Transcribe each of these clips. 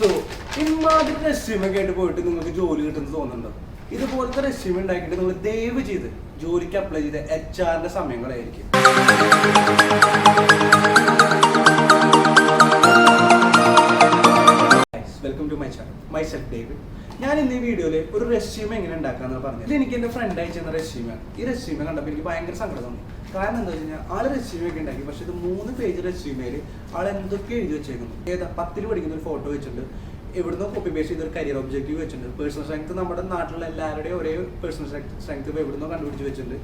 So ഇമാതിരി resume ഒക്കെ ആയിട്ട് പോയിട്ട് നിങ്ങൾക്ക് ജോലി കിട്ടുമെന്ന് തോന്നുന്നുണ്ടോ? ഇതുപോലത്തെ റെസ്യൂമെ ഉണ്ടാക്കിയിട്ട് നിങ്ങൾ ദയവ് ചെയ്ത് ജോലിക്ക് അപ്ലൈ ചെയ്ത എച്ച് ആറിന്റെ സമയങ്ങളായിരിക്കും. Welcome to my channel myself David ഞാൻ ഇന്ന് ഈ വീഡിയോയിൽ ഒരു റെസ്യൂമ് എങ്ങനെ ഉണ്ടാക്കാന്ന് പറഞ്ഞത്. ഇത് എനിക്ക് എന്റെ ഫ്രണ്ട് അയച്ചു തന്ന റെസ്യൂമാണ് ഈ റെസ്യൂമെ കണ്ടപ്പോൾ എനിക്ക് ഭയങ്കര സങ്കടം തോന്നി. കാരണം എന്താ വെച്ച് കഴിഞ്ഞാൽ ആൾ റെസ്യൂമ് ഒക്കെ ഉണ്ടാക്കി പക്ഷെ ഇത് മൂന്ന് പേജ് റെസ്യൂമേൽ ആൾ എന്തൊക്കെ എഴുതി വെച്ചേക്കുന്നു. ഏതാ പത്തിൽ പഠിക്കുന്ന ഒരു ഫോട്ടോ വെച്ചിട്ടുണ്ട്. എവിടുന്ന് കോപ്പി പേസ്റ്റ് ചെയ്തൊരു കരിയർ ഒബ്ജക്റ്റീവ് വെച്ചിട്ടുണ്ട്. പേഴ്സണൽ സ്ട്രെങ്ത് നമ്മുടെ നാട്ടിലുള്ള എല്ലാവരുടെയും ഒരേ പേഴ്സണൽ സ്ട്രെങ്ത് എവിടുന്നോ കണ്ടുപിടിച്ച് വെച്ചിട്ടുണ്ട്.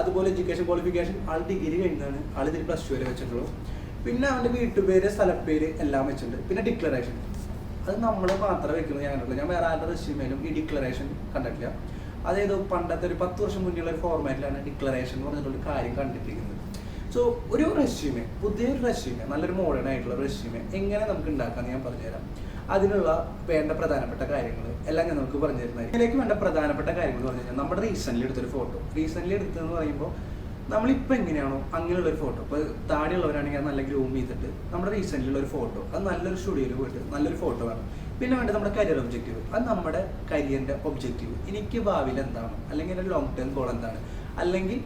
അതുപോലെ എഡ്യൂക്കേഷൻ ക്വാളിഫിക്കേഷൻ ആൾ ഡിഗ്രി കഴിഞ്ഞാണ് ആൾ ഇതിൽ പ്ലസ് ടു വരെ വെച്ചിട്ടുള്ളൂ. പിന്നെ അവന്റെ വീട്ടുപേര് സ്ഥലപ്പേര് എല്ലാം വെച്ചിട്ടുണ്ട്. പിന്നെ ഡിക്ലറേഷൻ അത് നമ്മൾ മാത്രമേ വെക്കുന്നത് ഞാൻ ഞാൻ വേറെ ആരുടെ റെസ്യൂമേലും ഈ ഡിക്ലറേഷൻ കണ്ടിട്ടില്ല. അതായത് പണ്ടത്തെ ഒരു പത്ത് വർഷം മുന്നുള്ള ഒരു ഫോർമാറ്റിലാണ് ഡിക്ലറേഷൻ എന്ന് പറഞ്ഞിട്ടുള്ള കാര്യം കണ്ടിട്ടിരിക്കുന്നത്. സോ ഒരു റെസ്യൂമേ പുതിയൊരു റെസ്യൂമേ നല്ലൊരു മോഡേൺ ആയിട്ടുള്ള റെസ്യൂമേ എങ്ങനെ നമുക്ക് ഉണ്ടാക്കാമെന്ന് ഞാൻ പറഞ്ഞുതരാം. അതിനുള്ള വേണ്ട പ്രധാനപ്പെട്ട കാര്യങ്ങൾ എല്ലാം ഞാൻ നമുക്ക് പറഞ്ഞു തരുന്നതായിരിക്കും ഇതിലേക്ക് വേണ്ട പ്രധാനപ്പെട്ട കാര്യങ്ങൾ എന്ന് പറഞ്ഞു കഴിഞ്ഞാൽ നമ്മുടെ റീസെന്റ്ലി എടുത്തൊരു ഫോട്ടോ റീസെന്റ്ലി എടുത്തതെന്ന് പറയുമ്പോൾ നമ്മളിപ്പോൾ എങ്ങനെയാണോ അങ്ങനെയുള്ള ഒരു ഫോട്ടോ ഇപ്പോൾ താടിയുള്ളവരാണെങ്കിൽ അത് നല്ല ഗ്രൂം ചെയ്തിട്ട് നമ്മുടെ റീസെന്റിലുള്ള ഒരു ഫോട്ടോ അത് നല്ലൊരു സ്റ്റുഡിയോയിൽ പോയിട്ട് നല്ലൊരു ഫോട്ടോ വേണം. പിന്നെ വേണ്ടത് നമ്മുടെ കരിയർ ഒബ്ജക്റ്റീവ് അത് നമ്മുടെ കരിയറിന്റെ ഒബ്ജക്റ്റീവ് എനിക്ക് ഭാവിയിൽ എന്താണ്? അല്ലെങ്കിൽ എന്റെ ലോങ് ടേം ഗോൾ എന്താണ്? അല്ലെങ്കിൽ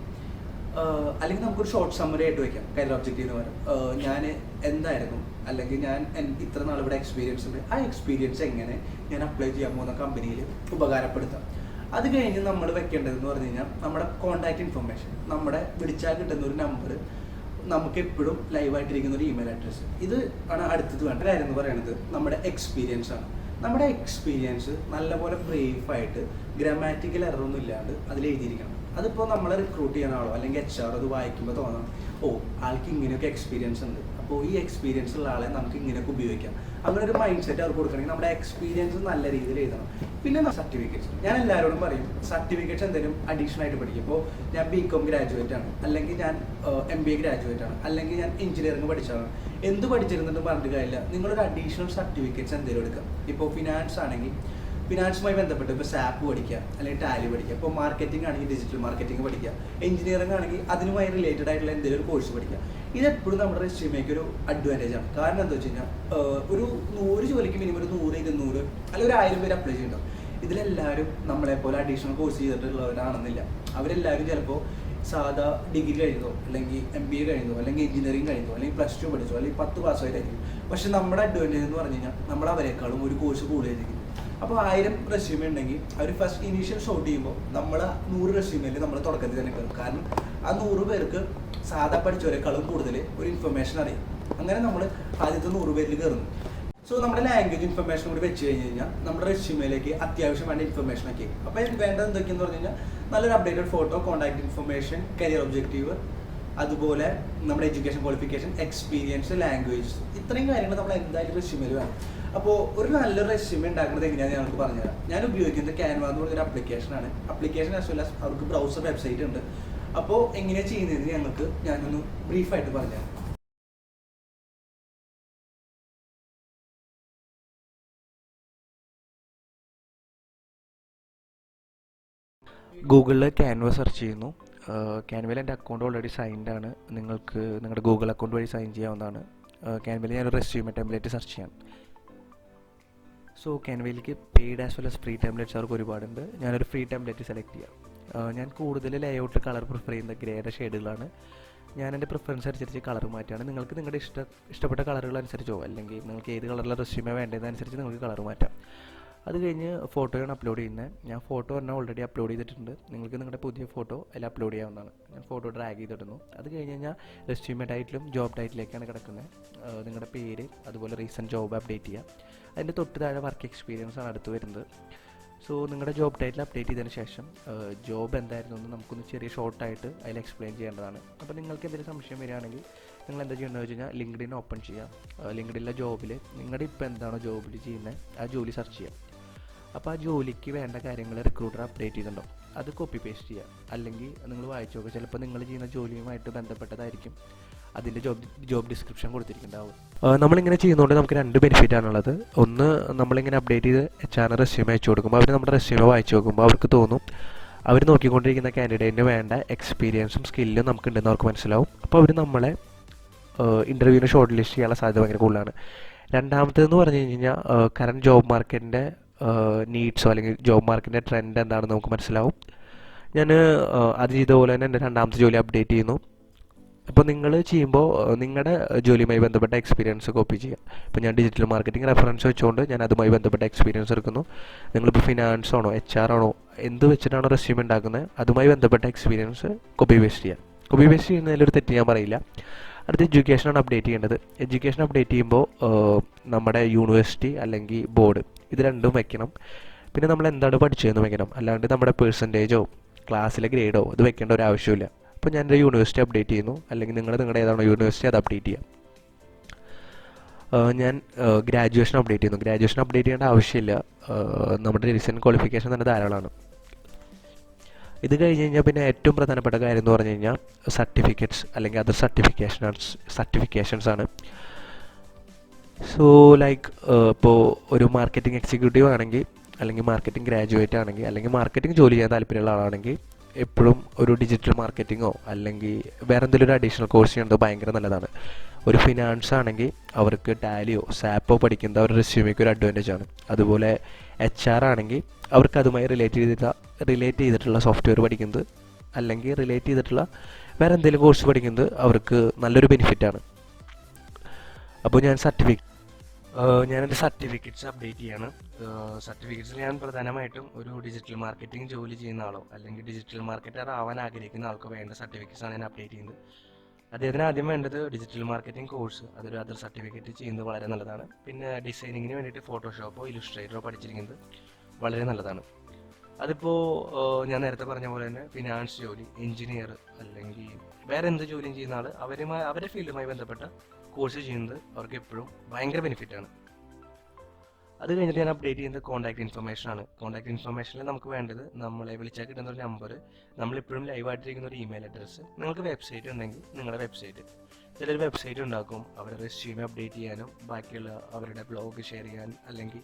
അല്ലെങ്കിൽ നമുക്കൊരു ഷോർട്ട് സമ്മറി ആയിട്ട് വെക്കാം. കരിയർ ഒബ്ജക്റ്റീവ് എന്ന് പറയാം ഞാൻ എന്തായിരുന്നു? അല്ലെങ്കിൽ ഞാൻ ഇത്ര നാൾ ഇവിടെ എക്സ്പീരിയൻസ് ഉണ്ട്. ആ എക്സ്പീരിയൻസ് എങ്ങനെ ഞാൻ അപ്ലൈ ചെയ്യാൻ പോകുന്ന കമ്പനിയിൽ ഉപകാരപ്പെടുത്താം. അത് കഴിഞ്ഞ് നമ്മൾ വെക്കേണ്ടതെന്ന് പറഞ്ഞു കഴിഞ്ഞാൽ നമ്മുടെ കോൺടാക്ട് ഇൻഫർമേഷൻ നമ്മുടെ വിളിച്ചാൽ കിട്ടുന്ന ഒരു നമ്പർ നമുക്ക് എപ്പോഴും ലൈവായിട്ടിരിക്കുന്ന ഒരു ഇമെയിൽ അഡ്രസ്സ് ഇത് ആണ് അടുത്തത് വേണ്ട കാര്യം എന്ന് പറയുന്നത് നമ്മുടെ എക്സ്പീരിയൻസ് ആണ്. നമ്മുടെ എക്സ്പീരിയൻസ് നല്ലപോലെ ബ്രീഫ് ആയിട്ട് ഗ്രാമാറ്റിക്കൽ എററൊന്നും ഇല്ലാണ്ട് അതിൽ എഴുതിയിരിക്കണം. അതിപ്പോൾ നമ്മളെ റിക്രൂട്ട് ചെയ്യുന്ന ആളോ അല്ലെങ്കിൽ എച്ച് ആർ അത് വായിക്കുമ്പോൾ തോന്നണം ഓ ആൾക്ക് ഇങ്ങനെയൊക്കെ എക്സ്പീരിയൻസ് ഉണ്ട്. അപ്പോൾ ഈ എക്സ്പീരിയൻസ് ഉള്ള ആളെ നമുക്ക് ഇങ്ങനെയൊക്കെ ഉപയോഗിക്കാം. അങ്ങനെ ഒരു മൈൻഡ് സെറ്റ് അവർക്ക് കൊടുക്കണമെങ്കിൽ നമ്മുടെ എക്സ്പീരിയൻസ് നല്ല രീതിയിൽ എഴുതണം. പിന്നെ സർട്ടിഫിക്കറ്റ് ഞാൻ എല്ലാവരോടും പറയും സർട്ടിഫിക്കറ്റ്സ് എന്തെങ്കിലും അഡീഷണൽ ആയിട്ട് പഠിക്കും. ഇപ്പോൾ ഞാൻ ബി കോം ഗ്രാജുവേറ്റ് ആണ്. അല്ലെങ്കിൽ ഞാൻ എം ബി എ ഗ്രാജുവേറ്റ് ആണ്. അല്ലെങ്കിൽ ഞാൻ എഞ്ചിനീയറിംഗ് പഠിച്ചതാണ്. എന്ത് പഠിച്ചിരുന്നിട്ടും പറഞ്ഞിട്ട് കാര്യമില്ല. നിങ്ങളൊരു അഡീഷണൽ സർട്ടിഫിക്കറ്റ്സ് എന്തെങ്കിലും എടുക്കുക. ഇപ്പോൾ ഫിനാൻസ് ആണെങ്കിൽ ഫിനാൻസുമായി ബന്ധപ്പെട്ട് ഇപ്പോൾ സാപ്പ് പഠിക്കുക അല്ലെങ്കിൽ ടാലി പഠിക്കുക ഇപ്പോൾ മാർക്കറ്റിംഗ് ആണെങ്കിൽ ഡിജിറ്റൽ മാർക്കറ്റിംഗ് പഠിക്കുക എഞ്ചിനീയറിംഗ് ആണെങ്കിൽ അതിനുമായി റിലേറ്റഡ് ആയിട്ടുള്ള എന്തെങ്കിലും ഒരു കോഴ്സ് പഠിക്കുക. ഇതെപ്പോഴും നമ്മുടെ റെസ്യൂമേക്ക് ഒരു അഡ്വാന്റേജ് ആണ്. കാരണം എന്താ വെച്ച് കഴിഞ്ഞാൽ ഒരു നൂറ് ജോലിക്ക് മിനിമം ഒരു നൂറ് ഇരുന്നൂറ് അല്ലെങ്കിൽ ഒരു ആയിരം പേര് അപ്ലൈ ചെയ്യുന്നുണ്ടാവും. ഇതിലെല്ലാവരും നമ്മളെ പോലെ അഡീഷണൽ കോഴ്സ് ചെയ്തിട്ടുള്ളവരാണെന്നില്ല. അവരെല്ലാവരും ചിലപ്പോൾ സാധാ ഡിഗ്രി കഴിഞ്ഞോ അല്ലെങ്കിൽ എം ബി എ കഴിഞ്ഞോ അല്ലെങ്കിൽ എഞ്ചിനീയറിംഗ് കഴിഞ്ഞോ അല്ലെങ്കിൽ പ്ലസ് ടു പഠിച്ചോ അല്ലെങ്കിൽ പത്ത് പാസ്സായിട്ടായിരിക്കും പക്ഷെ നമ്മുടെ അഡ്വാന്റേജ് എന്ന് പറഞ്ഞു കഴിഞ്ഞാൽ നമ്മൾ അവരെക്കാളും ഒരു കോഴ്സ് കൂടുതലായിരിക്കും. അപ്പോൾ ആയിരം റെസ്യൂമേ ഉണ്ടെങ്കിൽ അവർ ഫസ്റ്റ് ഇനീഷ്യൽ ഷോട്ട് ചെയ്യുമ്പോൾ നമ്മൾ നൂറ് റെസ്യൂമേയിൽ നമ്മൾ തുടക്കത്തിൽ തന്നെ കയറും കാരണം ആ നൂറ് പേർക്ക് സാധാ പഠിച്ചവരെക്കാളും കൂടുതൽ ഒരു ഇൻഫർമേഷൻ അറിയും. അങ്ങനെ നമ്മൾ ആദ്യത്തെ നൂറ് പേരിൽ കയറുന്നു സോ നമ്മുടെ ലാംഗ്വേജ് ഇൻഫർമേഷൻ കൂടി വെച്ച് കഴിഞ്ഞ് കഴിഞ്ഞാൽ നമ്മുടെ റെസ്യൂമിലേക്ക് അത്യാവശ്യം വേണ്ട ഇൻഫർമേഷൻ ഒക്കെ. അപ്പോൾ വേണ്ടത് എന്തൊക്കെയെന്ന് പറഞ്ഞു കഴിഞ്ഞാൽ നല്ലൊരു updated photo contact information career objective അതുപോലെ നമ്മുടെ എഡ്യൂക്കേഷൻ ക്വാളിഫിക്കേഷൻ എക്സ്പീരിയൻസ് ലാംഗ്വേജ് ഇത്രയും കാര്യങ്ങൾ നമ്മൾ എന്തായാലും റെസ്യൂമിൽ വേണം. അപ്പോൾ ഒരു നല്ലൊരു റെസ്യൂമ് ഉണ്ടാക്കുന്നത് എങ്ങനെയാണെന്ന് ഞങ്ങൾക്ക് പറഞ്ഞുതരാം. ഞാൻ ഉപയോഗിക്കുന്നത് ക്യാൻവ എന്ന് പറഞ്ഞൊരു ആപ്ലിക്കേഷനാണ് ആപ്ലിക്കേഷൻ ആസ് വെൽ അവർക്ക് ബ്രൗസർ വെബ്സൈറ്റ് ഉണ്ട്. അപ്പോൾ എങ്ങനെയാണ് ചെയ്യുന്നതെന്ന് ഞങ്ങൾക്ക് ഞാനൊന്ന് ബ്രീഫായിട്ട് പറഞ്ഞുതരാം. ഗൂഗിളിൽ ക്യാൻവ സെർച്ച് ചെയ്യുന്നു. ക്യാൻവയിൽ എന്റെ അക്കൗണ്ട് ഓൾറെഡി സൈൻഡ് ആണ്. നിങ്ങൾക്ക് നിങ്ങളുടെ ഗൂഗിൾ അക്കൗണ്ട് വഴി സൈൻ ചെയ്യാവുന്നതാണ്. ക്യാൻവയിൽ ഞാനൊരു റെസ്യൂമെ ടെംപ്ലേറ്റ് സെർച്ച് ചെയ്യാം. So ക്യാൻവയിലേക്ക് paid as well as free templates അവർക്ക് ഒരുപാടുണ്ട്. ഞാനൊരു ഫ്രീ ടെംപ്ലേറ്റ് സെലക്ട് ചെയ്യാം. ഞാൻ കൂടുതൽ ലേഔട്ട് കളർ പ്രിഫർ ചെയ്യുന്ന ഗ്രേയുടെ ഷെയ്ഡുകളാണ് ഞാൻ എന്റെ പ്രിഫറൻസ് അനുസരിച്ച് കളർ മാറ്റുകയാണ്. നിങ്ങൾക്ക് നിങ്ങളുടെ ഇഷ്ട ഇഷ്ടപ്പെട്ട കളറുകൾ അനുസരിച്ചോ അല്ലെങ്കിൽ നിങ്ങൾക്ക് ഏത് കളറിലെ റെസ്യൂമേ വേണ്ടതനുസരിച്ച് നിങ്ങൾക്ക് കളർ മാറ്റാം. അത് കഴിഞ്ഞ് ഫോട്ടോയാണ് അപ്ലോഡ് ചെയ്യുന്നത്. ഞാൻ ഫോട്ടോ തന്നെ ഓൾറെഡി അപ്ലോഡ് ചെയ്തിട്ടുണ്ട്. നിങ്ങൾക്ക് നിങ്ങളുടെ പുതിയ ഫോട്ടോ അതിൽ അപ്ലോഡ് ചെയ്യാവുന്നതാണ്. ഞാൻ ഫോട്ടോ ഡ്രാഗ് ചെയ്തിടുന്നു. അത് കഴിഞ്ഞ് കഴിഞ്ഞാൽ റെസ്യൂമെ ടൈറ്റിലും ജോബ് ടൈറ്റിലേക്കാണ് കിടക്കുന്നത്. നിങ്ങളുടെ പേര് അതുപോലെ റീസെന്റ് ജോബ് അപ്ഡേറ്റ് ചെയ്യുക അതിന്റെ തൊട്ട് താഴെ വർക്ക് എക്സ്പീരിയൻസ് ആണ് അടുത്ത് വരുന്നത്. സോ നിങ്ങളുടെ ജോബ് ടൈറ്റിൽ അപ്ഡേറ്റ് ചെയ്തതിന് ശേഷം ജോബ് എന്തായിരുന്നു എന്ന് നമുക്കൊന്ന് ചെറിയ ഷോർട്ടായിട്ട് അതിൽ എക്സ്പ്ലെയിൻ ചെയ്യേണ്ടതാണ്. അപ്പോൾ നിങ്ങൾക്ക് എന്തെങ്കിലും സംശയം വരികയാണെങ്കിൽ നിങ്ങൾ എന്താ ചെയ്യേണ്ടത് വെച്ച് കഴിഞ്ഞാൽ ലിങ്ക്ഡിൻ ഓപ്പൺ ചെയ്യുക ലിങ്ക്ഡിനിലെ ജോബിൽ നിങ്ങളുടെ ഇപ്പോൾ എന്താണോ ജോബിൽ ചെയ്യുന്നത് ആ ജോലി സെർച്ച് ചെയ്യുക അപ്പോൾ ആ ജോലിക്ക് വേണ്ട കാര്യങ്ങൾ റിക്രൂട്ടർ അപ്ഡേറ്റ് ചെയ്തിട്ടുണ്ടോ? അത് കോപ്പി പേസ്റ്റ് ചെയ്യുക അല്ലെങ്കിൽ നിങ്ങൾ വായിച്ചു നോക്കുക ചിലപ്പോൾ നിങ്ങൾ ചെയ്യുന്ന ജോലിയുമായിട്ട് ബന്ധപ്പെട്ടതായിരിക്കും. അതിന്റെ ജോബ് ജോബ് ഡിസ്ക്രിപ്ഷൻ കൊടുത്തിരിക്കുന്നുണ്ടാവും. നമ്മളിങ്ങനെ ചെയ്യുന്നതുകൊണ്ട് നമുക്ക് രണ്ട് ബെനിഫിറ്റ് ആണുള്ളത്. ഒന്ന് നമ്മളിങ്ങനെ അപ്ഡേറ്റ് ചെയ്ത് എച്ച് ആർ റെസ്യൂമെ അയച്ചു കൊടുക്കുമ്പോൾ അവർ നമ്മുടെ റെസ്യൂമെ വായിച്ചു നോക്കുമ്പോൾ അവർക്ക് തോന്നും അവർ നോക്കിക്കൊണ്ടിരിക്കുന്ന കാൻഡിഡേറ്റിന് വേണ്ട എക്സ്പീരിയൻസും സ്കില്ലും നമുക്കുണ്ടെന്ന് അവർക്ക് മനസ്സിലാവും. അപ്പോൾ അവർ നമ്മളെ ഇന്റർവ്യൂവിന് ഷോർട്ട് ലിസ്റ്റ് ചെയ്യാനുള്ള സാധ്യത ഭയങ്കര കൂടുതലാണ്. രണ്ടാമത്തേന്ന് പറഞ്ഞു കഴിഞ്ഞാൽ കറണ്ട് ജോബ് മാർക്കറ്റിന്റെ നീഡ്സോ അല്ലെങ്കിൽ ജോബ് മാർക്കറ്റിന്റെ ട്രെൻഡ് എന്താണെന്ന് നമുക്ക് മനസ്സിലാവും. ഞാൻ അത് ചെയ്ത പോലെ തന്നെ എന്റെ രണ്ടാമത്തെ ജോലി അപ്ഡേറ്റ് ചെയ്യുന്നു. അപ്പോൾ നിങ്ങൾ ചെയ്യുമ്പോൾ നിങ്ങളുടെ ജോലിയുമായി ബന്ധപ്പെട്ട എക്സ്പീരിയൻസ് കോപ്പി ചെയ്യുക. ഇപ്പോൾ ഞാൻ ഡിജിറ്റൽ മാർക്കറ്റിംഗ് റെഫറൻസ് വെച്ചുകൊണ്ട് ഞാൻ അതുമായി ബന്ധപ്പെട്ട എക്സ്പീരിയൻസ് എടുക്കുന്നു. നിങ്ങളിപ്പോൾ ഫിനാൻസ് ആണോ എച്ച് ആർ ആണോ എന്ത് വെച്ചിട്ടാണോ റെസ്യൂം ഉണ്ടാക്കുന്നത് അതുമായി ബന്ധപ്പെട്ട എക്സ്പീരിയൻസ് കോപ്പി പേസ്റ്റ് ചെയ്യുക. കോപ്പി പേസ്റ്റ് ചെയ്യുന്നതിലൊരു തെറ്റ് ഞാൻ പറയില്ല. അടുത്ത എഡ്യൂക്കേഷനാണ് അപ്ഡേറ്റ് ചെയ്യേണ്ടത്. എഡ്യൂക്കേഷൻ അപ്ഡേറ്റ് ചെയ്യുമ്പോൾ നമ്മുടെ യൂണിവേഴ്സിറ്റി അല്ലെങ്കിൽ ബോർഡ് ഇത് രണ്ടും വയ്ക്കണം പിന്നെ നമ്മൾ എന്താണ് പഠിച്ചതെന്ന് വയ്ക്കണം അല്ലാണ്ട് നമ്മുടെ പേഴ്സന്റേജോ ക്ലാസ്സിലെ ഗ്രേഡോ ഇത് വെക്കേണ്ട ഒരു ആവശ്യമില്ല അപ്പോൾ ഞാൻ എന്റെ യൂണിവേഴ്സിറ്റി അപ്ഡേറ്റ് ചെയ്യുന്നു. അല്ലെങ്കിൽ നിങ്ങൾ നിങ്ങളുടെ ഏതാണോ യൂണിവേഴ്സിറ്റി അത് അപ്ഡേറ്റ് ചെയ്യാം. ഞാൻ ഗ്രാജുവേഷൻ അപ്ഡേറ്റ് ചെയ്യുന്നു. ഗ്രാജുവേഷൻ അപ്ഡേറ്റ് ചെയ്യേണ്ട ആവശ്യമില്ല. നമ്മുടെ റീസെന്റ് ക്വാളിഫിക്കേഷൻ തന്നെ ധാരാളമാണ്. ഇത് കഴിഞ്ഞ് കഴിഞ്ഞാൽ പിന്നെ ഏറ്റവും പ്രധാനപ്പെട്ട കാര്യം എന്ന് പറഞ്ഞു കഴിഞ്ഞാൽ സർട്ടിഫിക്കറ്റ്സ് അല്ലെങ്കിൽ അതർ സർട്ടിഫിക്കേഷൻസ് സർട്ടിഫിക്കേഷൻസ് ആണ്. സോ ലൈക്ക് ഇപ്പോൾ ഒരു മാർക്കറ്റിംഗ് എക്സിക്യൂട്ടീവ് ആണെങ്കിൽ അല്ലെങ്കിൽ മാർക്കറ്റിംഗ് ഗ്രാജുവേറ്റ് ആണെങ്കിൽ അല്ലെങ്കിൽ മാർക്കറ്റിംഗ് ജോലി ചെയ്യാൻ താല്പര്യമുള്ള ആളാണെങ്കിൽ എപ്പോഴും ഒരു ഡിജിറ്റൽ മാർക്കറ്റിങ്ങോ അല്ലെങ്കിൽ വേറെ എന്തെങ്കിലും ഒരു അഡീഷണൽ കോഴ്സ് ചെയ്യുന്നത് ഭയങ്കര നല്ലതാണ്. ഒരു ഫിനാൻസ് ആണെങ്കിൽ അവർക്ക് ടാലിയോ സാപ്പോ പഠിക്കുന്നത് അവരുടെ റെസ്യൂമിക്ക് ഒരു അഡ്വാന്റേജ് ആണ്. അതുപോലെ എച്ച് ആർ ആണെങ്കിൽ അവർക്ക് അതുമായി റിലേറ്റ് ചെയ്ത റിലേറ്റ് ചെയ്തിട്ടുള്ള സോഫ്റ്റ്വെയർ പഠിക്കുന്നത് അല്ലെങ്കിൽ റിലേറ്റ് ചെയ്തിട്ടുള്ള വേറെ എന്തെങ്കിലും കോഴ്സ് പഠിക്കുന്നത് അവർക്ക് നല്ലൊരു ബെനിഫിറ്റ് ആണ്. അപ്പോൾ ഞാൻ സർട്ടിഫിക്കറ്റ് ഞാൻ എന്റെ സർട്ടിഫിക്കറ്റ്സ് അപ്ഡേറ്റ് ചെയ്യാണ്. സർട്ടിഫിക്കറ്റ്സിൽ ഞാൻ പ്രധാനമായിട്ടും ഒരു ഡിജിറ്റൽ മാർക്കറ്റിംഗ് ജോലി ചെയ്യുന്ന ആളോ അല്ലെങ്കിൽ ഡിജിറ്റൽ മാർക്കറ്റർ ആവാൻ ആഗ്രഹിക്കുന്ന ആൾക്ക് വേണ്ട സർട്ടിഫിക്കറ്റ്സ് ആണ് ഞാൻ അപ്ഡേറ്റ് ചെയ്യുന്നത്. അദ്ദേഹത്തിന് ആദ്യം വേണ്ടത് ഡിജിറ്റൽ മാർക്കറ്റിംഗ് കോഴ്സ് അതൊരു അതർ സർട്ടിഫിക്കറ്റ് ചെയ്യുന്നത് വളരെ നല്ലതാണ്. പിന്നെ ഡിസൈനിങ്ങിന് വേണ്ടിയിട്ട് ഫോട്ടോഷോപ്പോ ഇലുസ്ട്രേറ്ററോ പഠിച്ചിരിക്കുന്നത് വളരെ നല്ലതാണ്. അതിപ്പോൾ ഞാൻ നേരത്തെ പറഞ്ഞ പോലെ തന്നെ ഫിനാൻസ് ജോലി എഞ്ചിനീയർ അല്ലെങ്കിൽ വേറെ എന്ത് ജോലിയും ചെയ്യുന്ന ആൾ അവരുമായി അവരുടെ ഫീൽഡുമായി ബന്ധപ്പെട്ട കോഴ്സ് ചെയ്യുന്നത് അവർക്ക് എപ്പോഴും ഭയങ്കര ബെനിഫിറ്റാണ് അത് കഴിഞ്ഞിട്ട് ഞാൻ അപ്ഡേറ്റ് ചെയ്യുന്നത് കോൺടാക്ട് ഇൻഫർമേഷൻ ആണ്. കോൺടാക്ട് ഇൻഫർമേഷനിൽ നമുക്ക് വേണ്ടത് നമ്മളെ വിളിച്ചാൽ കിട്ടുന്ന ഒരു നമ്പർ നമ്മളിപ്പോഴും ലൈവായിട്ടിരിക്കുന്ന ഒരു ഇമെയിൽ അഡ്രസ്സ് നിങ്ങൾക്ക് വെബ്സൈറ്റ് ഉണ്ടെങ്കിൽ നിങ്ങളുടെ വെബ്സൈറ്റ് ചിലർ വെബ്സൈറ്റ് ഉണ്ടാക്കും അവരുടെ റെസ്യൂമെ അപ്ഡേറ്റ് ചെയ്യാനും ബാക്കിയുള്ള അവരുടെ ബ്ലോഗ് ഷെയർ ചെയ്യാൻ അല്ലെങ്കിൽ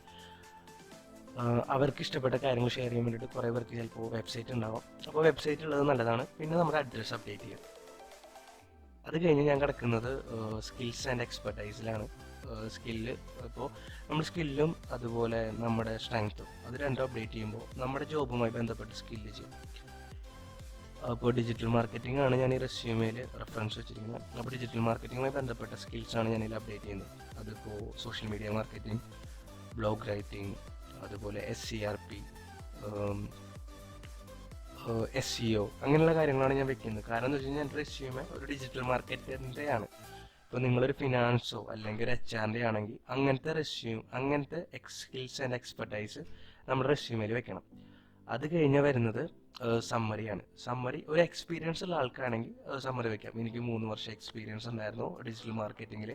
അവർക്ക് ഇഷ്ടപ്പെട്ട കാര്യങ്ങൾ ഷെയർ ചെയ്യാൻ വേണ്ടിയിട്ട് കുറേ പേർക്ക് ചിലപ്പോൾ വെബ്സൈറ്റ് ഉണ്ടാവും. അപ്പോൾ വെബ്സൈറ്റ് ഉള്ളത് നല്ലതാണ്. പിന്നെ നമ്മുടെ അഡ്രസ്സ് അപ്ഡേറ്റ് ചെയ്യാം. അത് കഴിഞ്ഞ് ഞാൻ കിടക്കുന്നത് സ്കിൽസ് ആൻഡ് എക്സ്പെർട്ടൈസിലാണ് സ്കില്ല് ഇപ്പോൾ നമ്മുടെ സ്കില്ലും അതുപോലെ നമ്മുടെ സ്ട്രെങ്ത്തും അത് രണ്ടും അപ്ഡേറ്റ് ചെയ്യുമ്പോൾ നമ്മുടെ ജോബുമായി ബന്ധപ്പെട്ട് സ്കില്ല് ചെയ്യും. അപ്പോൾ ഡിജിറ്റൽ മാർക്കറ്റിംഗ് ആണ് ഞാൻ ഈ റെസ്യൂമേൽ റെഫറൻസ് വെച്ചിരിക്കുന്നത്. അപ്പോൾ ഡിജിറ്റൽ മാർക്കറ്റിംഗുമായി ബന്ധപ്പെട്ട സ്കിൽസ് ആണ് ഞാൻ ഇതിൽ അപ്ഡേറ്റ് ചെയ്യുന്നത്. അതിപ്പോൾ social media marketing blog writing അതുപോലെ S C R P S C O അങ്ങനെയുള്ള കാര്യങ്ങളാണ് ഞാൻ വെക്കുന്നത്. കാരണം എന്ന് വെച്ച് കഴിഞ്ഞാൽ എന്റെ റെസ്യൂമെ ഒരു ഡിജിറ്റൽ മാർക്കറ്റിന്റെ ആണ് ഇപ്പോൾ നിങ്ങളൊരു ഫിനാൻസോ അല്ലെങ്കിൽ ഒരു എച്ച് ആറിന്റെ ആണെങ്കിൽ അങ്ങനത്തെ റെസ്യൂം അങ്ങനത്തെ എക്സ്കിൽസ് ആൻഡ് എക്സ്പെർട്ടൈസ് നമ്മുടെ റെസ്യൂമേൽ വെക്കണം. അത് കഴിഞ്ഞ് വരുന്നത് സമ്മറിയാണ് സമ്മറി ഒരു എക്സ്പീരിയൻസ് ഉള്ള ആൾക്കാണെങ്കിൽ സമ്മറി വെക്കാം. എനിക്ക് മൂന്ന് വർഷം എക്സ്പീരിയൻസ് ഉണ്ടായിരുന്നു ഡിജിറ്റൽ മാർക്കറ്റിങ്ങിൽ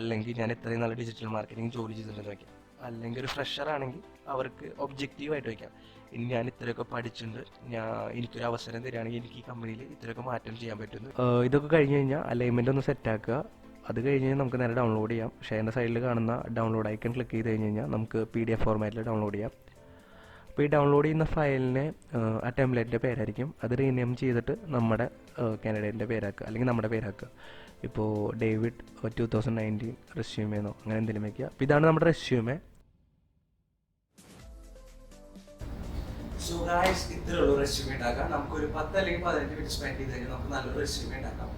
അല്ലെങ്കിൽ ഞാൻ ഇത്രയും നല്ല ഡിജിറ്റൽ മാർക്കറ്റിംഗ് ജോലി ചെയ്തിട്ടുണ്ടെന്ന് വയ്ക്കാം അല്ലെങ്കിൽ ഒരു ഫ്രഷർ ആണെങ്കിൽ അവർക്ക് ഒബ്ജക്റ്റീവ് ആയിട്ട് വയ്ക്കാം ഇനി ഞാൻ ഇത്രയൊക്കെ പഠിച്ചിട്ടുണ്ട്. ഞാൻ എനിക്കൊരു അവസരം തരികയാണെങ്കിൽ എനിക്ക് ഈ കമ്പനിയിൽ ഇത്രയൊക്കെ മാറ്റം ചെയ്യാൻ പറ്റുന്നു ഇതൊക്കെ കഴിഞ്ഞ് കഴിഞ്ഞാൽ അലൈൻമെന്റ് ഒന്ന് സെറ്റ് ആക്കുക. അത് കഴിഞ്ഞ് നമുക്ക് നേരെ ഡൗൺലോഡ് ചെയ്യാം. ഷെയറിന്റെ സൈഡിൽ കാണുന്ന ഡൗൺലോഡ് ഐക്കൺ ക്ലിക്ക് ചെയ്ത് കഴിഞ്ഞ് കഴിഞ്ഞാൽ നമുക്ക് പി ഡി എഫ് ഫോർമാറ്റിൽ ഡൗൺലോഡ് ചെയ്യാം. അപ്പോൾ ഈ ഡൗൺലോഡ് ചെയ്യുന്ന ഫയലിനെ ആ ടെംപ്ലേറ്റിന്റെ പേരായിരിക്കും. അത് റീനെയിം ചെയ്തിട്ട് നമ്മുടെ കാൻഡിഡേറ്റിന്റെ പേരാക്കുക. അല്ലെങ്കിൽ നമ്മുടെ പേരാക്കുക. ഇപ്പോൾ ഡേവിഡ് ടു തൗസൻഡ് നയന്റീൻ റെസ്യൂമേന്നോ അങ്ങനെ എന്തെങ്കിലും വയ്ക്കുക അപ്പോൾ ഇതാണ് നമ്മുടെ റെസ്യൂമേ സോ ഗായ്സ് ഇത്രേ ഉള്ളൂ റെസ്യൂമേ ഉണ്ടാക്കാം നമുക്കൊരു പത്ത് അല്ലെങ്കിൽ പതിനഞ്ച് മിനിറ്റ് സ്പെൻഡ് ചെയ്ത് കഴിഞ്ഞാൽ നമുക്ക് നല്ലൊരു റെസ്യൂമേ ഉണ്ടാക്കാം.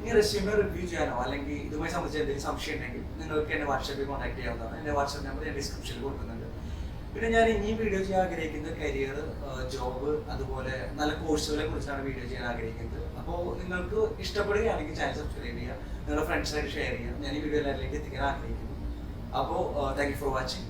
ഇനി റെസ്യൂമേ റിവ്യൂ ചെയ്യാനോ? അല്ലെങ്കിൽ ഇതുമായി സംബന്ധിച്ച് എന്തെങ്കിലും സംശയം ഉണ്ടെങ്കിൽ നിങ്ങൾക്ക് എന്നെ വാട്സാപ്പിൽ കോൺടാക്ട് ചെയ്യാവുന്നതാണ്. എന്റെ വാട്സാപ്പ് നമ്പർ ഞാൻ ഡിസ്ക്രിപ്ഷനിൽ കൊടുക്കുന്നുണ്ട്. പിന്നെ ഞാൻ ഇനിയും വീഡിയോ ചെയ്യാൻ ആഗ്രഹിക്കുന്ന കരിയർ ജോബ് അതുപോലെ നല്ല കോഴ്സുകളെ കുറിച്ചാണ് വീഡിയോ ചെയ്യാൻ ആഗ്രഹിക്കുന്നത്. അപ്പോൾ നിങ്ങൾക്ക് ഇഷ്ടപ്പെടുകയാണെങ്കിൽ ചാനൽ സബ്സ്ക്രൈബ് ചെയ്യുക. നിങ്ങളുടെ ഫ്രണ്ട്സായിട്ട് ഷെയർ ചെയ്യുക. ഞാൻ ഈ വീഡിയോ എല്ലാവരിലേക്ക് എത്തിക്കാൻ ആഗ്രഹിക്കുന്നു. അപ്പോൾ താങ്ക് യു ഫോർ വാച്ചിങ്